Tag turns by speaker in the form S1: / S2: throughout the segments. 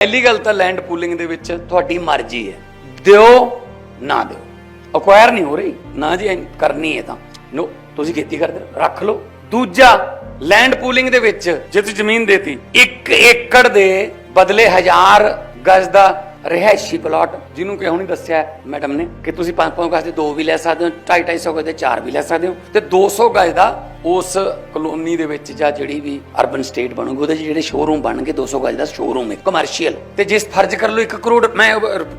S1: ਪਹਿਲੀ ਗੱਲ ਤਾਂ ਲੈਂਡ ਪੂਲਿੰਗ ਦੇ ਵਿੱਚ ਤੁਹਾਡੀ ਮਰਜ਼ੀ ਹੈ। ਦਿਓ, ਨਾ ਦਿਓ। ਅਕਵਾਇਰ ਨਹੀਂ ਹੋ ਰਹੀ। ਨਾ ਜੀ ਕਰਨੀ ਹੈ ਤਾਂ। ਨੋ, ਤੁਸੀਂ ਖੇਤੀ ਕਰਦੇ ਰੱਖ ਲਓ। ਦੂਜਾ ਲੈਂਡ ਪੂਲਿੰਗ ਦੇ ਵਿੱਚ ਜੇ ਤੁਸੀਂ ਜ਼ਮੀਨ ਦੇਤੀ 1 ਏਕੜ ਦੇ ਬਦਲੇ 1000 ਗਜ਼ ਦਾ ਰਿਹਾਇਸ਼ੀ ਪਲਾਟ ਜਿਹਨੂੰ ਕਿ ਹੁਣੀ ਦੱਸਿਆ ਮੈਡਮ ਨੇ, ਕਿ ਤੁਸੀਂ 5-5 ਗਜ਼ ਦੇ ਦੋ ਵੀ ਲੈ ਸਕਦੇ ਹੋ 2.5 ਗਜ਼ ਦੇ ਚਾਰ ਵੀ ਲੈ ਸਕਦੇ ਹੋ, ਤੇ 200 ਗਜ਼ ਦਾ ਉਸ ਕਲੋਨੀ ਦੇ ਵਿੱਚ ਜਾਂ ਜਿਹੜੀ ਵੀ ਅਰਬਨ ਸਟੇਟ ਬਣੂਗੀ, ਉਹਦੇ 'ਚ ਜਿਹੜੇ ਸ਼ੋਰੂਮ ਬਣਨਗੇ 200 ਗਜ਼ ਦਾ ਸ਼ੋਰੂਮ ਹੈ ਕਮਰਸ਼ੀਅਲ ਤੇ ਜੇ ਫਰਜ਼ ਕਰ ਲਓ 1 ਕਰੋੜ, ਮੈਂ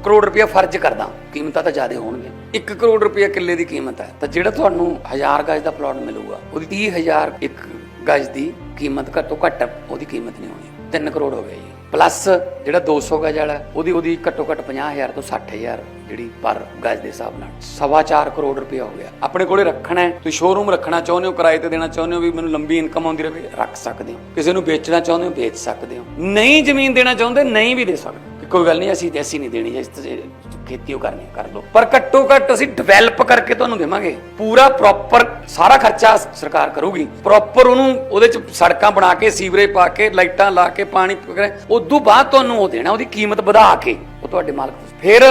S1: ਕਰੋੜ ਰੁਪਇਆ ਫਰਜ਼ ਕਰਦਾ, ਕੀਮਤਾਂ ਤਾਂ ਜ਼ਿਆਦਾ ਹੋਣਗੀਆਂ 1 ਕਰੋੜ ਰੁਪਇਆ ਕਿੱਲੇ ਦੀ ਕੀਮਤ ਹੈ। ਤਾਂ ਜਿਹੜਾ ਤੁਹਾਨੂੰ 1000 ਗਜ਼ ਦਾ ਪਲਾਟ ਮਿਲੂਗਾ, ਉਹਦੀ 30000 ਇੱਕ ਗਜ਼ ਦੀ ਕੀਮਤ ਘੱਟੋ ਘੱਟ, ਉਹਦੀ ਕੀਮਤ ਨਹੀਂ ਹੋਣੀ। 3 ਕਰੋੜ ਹੋ ਗਿਆ ਜੀ। ਪਲੱਸ ਜਿਹੜਾ 200 ਗਜ ਵਾਲਾ, ਉਹਦੀ ਉਹਦੀ ਘੱਟੋ ਘੱਟ 50000 ਤੋਂ 60000 ਜਿਹੜੀ ਪਰ ਗਜ ਦੇ ਹਿਸਾਬ ਨਾਲ। ਸਵਾ ਚਾਰ ਕਰੋੜ ਰੁਪਇਆ ਹੋ ਗਿਆ। ਆਪਣੇ ਕੋਲੇ ਰੱਖਣਾ ਹੈ, ਤੁਸੀਂ ਸ਼ੋਰੂਮ ਰੱਖਣਾ ਚਾਹੁੰਦੇ ਹੋ, ਕਿਰਾਏ ਤੇ ਦੇਣਾ ਚਾਹੁੰਦੇ ਹੋ ਵੀ ਮੈਨੂੰ ਲੰਬੀ ਇਨਕਮ ਆਉਂਦੀ ਰਹੇ, ਰੱਖ ਸਕਦੇ ਹੋ। ਕਿਸੇ ਨੂੰ ਵੇਚਣਾ ਚਾਹੁੰਦੇ ਹੋ, ਵੇਚ ਸਕਦੇ ਹੋ। ਨਹੀਂ ਜ਼ਮੀਨ ਦੇਣਾ ਚਾਹੁੰਦੇ, ਨਹੀਂ ਵੀ ਦੇ ਸਕਦੇ। ਕੋਈ ਗੱਲ ਨਹੀਂ, ਅਸੀਂ ਅਸੀਂ ਨਹੀਂ ਦੇਣੀ ਇਸ ਤੇ ਖੇਤੀ ਉਹ ਕਰਨੀ ਕਰ ਲਓ। ਪਰ ਘੱਟੋ ਘੱਟ ਅਸੀਂ ਡਿਵੈਲਪ ਕਰਕੇ ਤੁਹਾਨੂੰ ਦੇਵਾਂਗੇ। ਪੂਰਾ ਪ੍ਰੋਪਰ ਸਾਰਾ ਖਰਚਾ ਸਰਕਾਰ ਕਰੂਗੀ। ਪ੍ਰੋਪਰ ਉਹਨੂੰ ਉਹਦੇ ਚ ਸੜਕਾਂ ਬਣਾ ਕੇ, ਸੀਵਰੇਜ ਪਾ ਕੇ, ਲਾਈਟਾਂ ਲਾ ਕੇ, ਪਾਣੀ ਉਦੋਂ ਬਾਅਦ ਤੁਹਾਨੂੰ ਉਹ ਦੇਣਾ, ਉਹਦੀ ਕੀਮਤ ਵਧਾ ਕੇ ਉਹ ਤੁਹਾਡੇ ਮਾਲਕ ਫਿਰ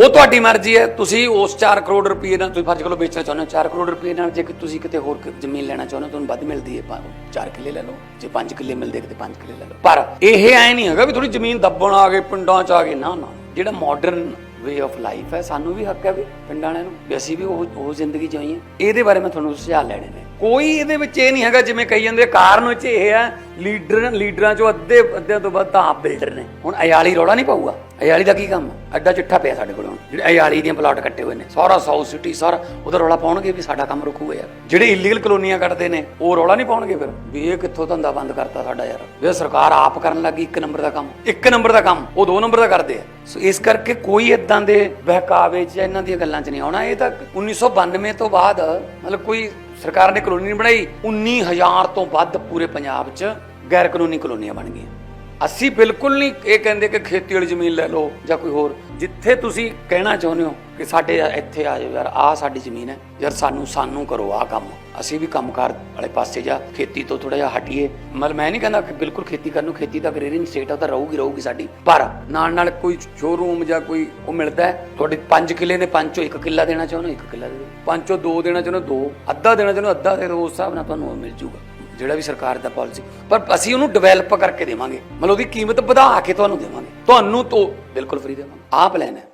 S1: ਉਹ ਤੁਹਾਡੀ ਮਰਜ਼ੀ ਹੈ। ਤੁਸੀਂ ਉਸ 4 ਕਰੋੜ ਰੁਪਏ ਨਾਲ ਤੁਸੀਂ ਫਰਜ਼ ਕਰੋ ਵੇਚਣਾ ਚਾਹੁੰਦੇ ਹੋ। 4 ਕਰੋੜ ਰੁਪਏ ਨਾਲ ਜੇ ਤੁਸੀਂ ਕਿਤੇ ਹੋਰ ਜ਼ਮੀਨ ਲੈਣਾ ਚਾਹੁੰਦੇ ਹੋ, ਤੁਹਾਨੂੰ ਵੱਧ ਮਿਲਦੀ ਹੈ 4 ਕਿੱਲੇ ਲੈ ਲਓ। ਜੇ 5 ਕਿੱਲੇ ਮਿਲਦੇ ਕਿਤੇ 5 ਕਿੱਲੇ ਲੈ ਲਓ। ਪਰ ਇਹ ਐ ਨਹੀਂ ਹੈਗਾ ਵੀ ਥੋੜੀ ਜ਼ਮੀਨ ਦੱਬਣ ਆ ਗਏ, ਪਿੰਡਾਂ ਚ ਆ ਗਏ। ਨਾ ਨਾ। ਜਿਹੜਾ ਮਾਡਰਨ ਵੇ ਆਫ ਲਾਈਫ ਹੈ, ਸਾਨੂੰ ਵੀ ਹੱਕ ਹੈ ਵੀ ਪਿੰਡਾਂ ਵਾਲਿਆਂ ਨੂੰ ਵੀ ਅਸੀਂ ਵੀ ਉਹ ਉਹ ਜ਼ਿੰਦਗੀ ਜਿਉਈਏ ਇਹਦੇ ਬਾਰੇ ਮੈਂ ਤੁਹਾਨੂੰ ਸੁਝਾਅ ਲੈਣੇ ਨੇ। ਕੋਈ ਇਹਦੇ ਵਿੱਚ ਇਹ ਨਹੀਂ ਹੈਗਾ, ਜਿਵੇਂ ਕਹੀ ਜਾਂਦੇ ਕਾਰਨ ਵਿੱਚ ਇਹ ਹੈ ਲੀਡਰ, ਲੀਡਰਾਂ ਚੋਂ ਅੱਧੇ, ਅੱਧਿਆਂ ਤੋਂ ਵੱਧ ਤਾਂ ਆਪ ਬਿਲਡਰ ਨੇ। ਹੁਣ ਅਯਾਲੀ ਰੌਲਾ ਨਹੀਂ ਪਾਊਗਾ? ਅਯਾਲੀ ਦਾ ਕੀ ਕੰਮ? ਹੈ ਚਿੱਠਾ ਪਿਆ ਸਾਡੇ ਕੋਲ ਹੁਣ। ਜਿਹੜੇ ਅਯਾਲੀ ਦੀਆਂ ਪਲਾਟ ਕੱਟੇ ਹੋਏ ਨੇ, ਸਾਰਾ ਸਾਊਥ ਸਿਟੀ ਸਾਰਾ ਉਹਦਾ ਰੌਲਾ ਪਾਉਣਗੇ ਵੀ ਸਾਡਾ ਕੰਮ ਰੁਕੂਗਾ ਯਾਰ ਜਿਹੜੇ ਇਲੀਗਲ ਕਲੋਨੀਆਂ ਕੱਟਦੇ ਨੇ, ਉਹ ਰੌਲਾ ਨਹੀਂ ਪਾਉਣਗੇ ਫਿਰ? ਵੀ ਇਹ ਕਿੱਥੋਂ ਧੰਦਾ ਬੰਦ ਕਰਤਾ ਸਾਡਾ ਯਾਰ? ਵੀ ਸਰਕਾਰ ਆਪ ਕਰਨ ਲੱਗੀ ਇੱਕ ਨੰਬਰ ਦਾ ਕੰਮ, ਇੱਕ ਨੰਬਰ ਦਾ ਕੰਮ, ਉਹ ਦੋ ਨੰਬਰ ਦਾ ਕਰਦੇ ਆ। ਸੋ ਇਸ ਕਰਕੇ ਕੋਈ ਇਦਾਂ ਦੇ ਬਹਿਕਾਵੇ 'ਚ ਇਹਨਾਂ ਦੀਆਂ ਗੱਲਾਂ 'ਚ ਨਹੀਂ ਆਉਣਾ। ਇਹ ਤਾਂ 1992 ਤੋਂ ਬਾਅਦ, ਮਤਲਬ ਕੋਈ ਸਰਕਾਰ ਨੇ ਕਲੋਨੀ ਨਹੀਂ ਬਣਾਈ 19000 ਤੋਂ ਵੱਧ ਪੂਰੇ ਪੰਜਾਬ 'ਚ ਗੈਰ ਕਾਨੂੰਨੀ ਕਲੋਨੀਆਂ ਬਣ ਗਈਆਂ। ਅਸੀਂ ਬਿਲਕੁਲ ਨਹੀਂ ਇਹ ਕਹਿੰਦੇ ਕਿ ਖੇਤੀ ਵਾਲੀ ਜ਼ਮੀਨ ਲੈ ਲਓ ਜਾਂ ਕੋਈ ਹੋਰ। ਜਿੱਥੇ ਤੁਸੀਂ ਕਹਿਣਾ ਚਾਹੁੰਦੇ ਹੋ ਕਿ ਸਾਡੇ ਇੱਥੇ ਆ ਜਾਓ ਯਾਰ, ਆਹ ਸਾਡੀ ਜ਼ਮੀਨ ਹੈ। ਯਾਰ ਸਾਨੂੰ ਸਾਨੂੰ ਕਰੋ ਆਹ ਕੰਮ। ਅਸੀਂ ਵੀ ਕੰਮਕਾਰ ਵਾਲੇ ਪਾਸੇ ਜਾ ਖੇਤੀ ਤੋਂ ਥੋੜਾ ਜਿਹਾ ਹਟੀਏ। ਮਤਲਬ ਮੈਂ ਨਹੀਂ ਕਹਿੰਦਾ ਕਿ ਬਿਲਕੁਲ ਖੇਤੀ ਕਰਨ ਨੂੰ, ਖੇਤੀ ਤਾਂ ਗ੍ਰੇਰਿੰਗ ਸਟੇਟ ਆ ਤਾਂ ਰਹੂਗੀ ਰਹੂਗੀ ਸਾਡੀ। ਪਰ ਨਾਲ ਨਾਲ ਕੋਈ ਸ਼ੋਰੂਮ ਜਾਂ ਕੋਈ ਉਹ ਮਿਲਦਾ ਹੈ। ਤੁਹਾਡੇ 5 ਕਿੱਲੇ ਨੇ, ਪੰਜ ਚੋਂ 1 ਕਿੱਲਾ ਦੇਣਾ ਚਾਹੁੰਦੇ 1 ਕਿੱਲਾ ਦੇ ਦਿਓ। ਪੰਜ ਚੋਂ 2 ਦੇਣਾ ਚਾਹੁੰਦੇ 2 ਅੱਧਾ ਦੇਣਾ ਚਾਹੁੰਦੇ ਅੱਧਾ ਦੇ ਦਿਓ ਉਸ ਹਿਸਾਬ ਨਾਲ ਤੁਹਾਨੂੰ ਉਹ ਮਿਲ ਜੂਗਾ ਜਿਹੜਾ ਵੀ ਸਰਕਾਰ ਦਾ ਪਾਲਿਸੀ ਪਰ ਅਸੀਂ ਉਹਨੂੰ ਡਿਵੈਲਪ ਕਰਕੇ ਦੇਵਾਂਗੇ। ਮਤਲਬ ਉਹਦੀ ਕੀਮਤ ਵਧਾ ਕੇ ਤੁਹਾਨੂੰ ਦੇਵਾਂਗੇ। ਤੁਹਾਨੂੰ ਤੋਂ ਬਿਲਕੁਲ ਫ੍ਰੀ ਦੇਵਾਂਗੇ। ਆਹ ਪਲਾਨ ਹੈ।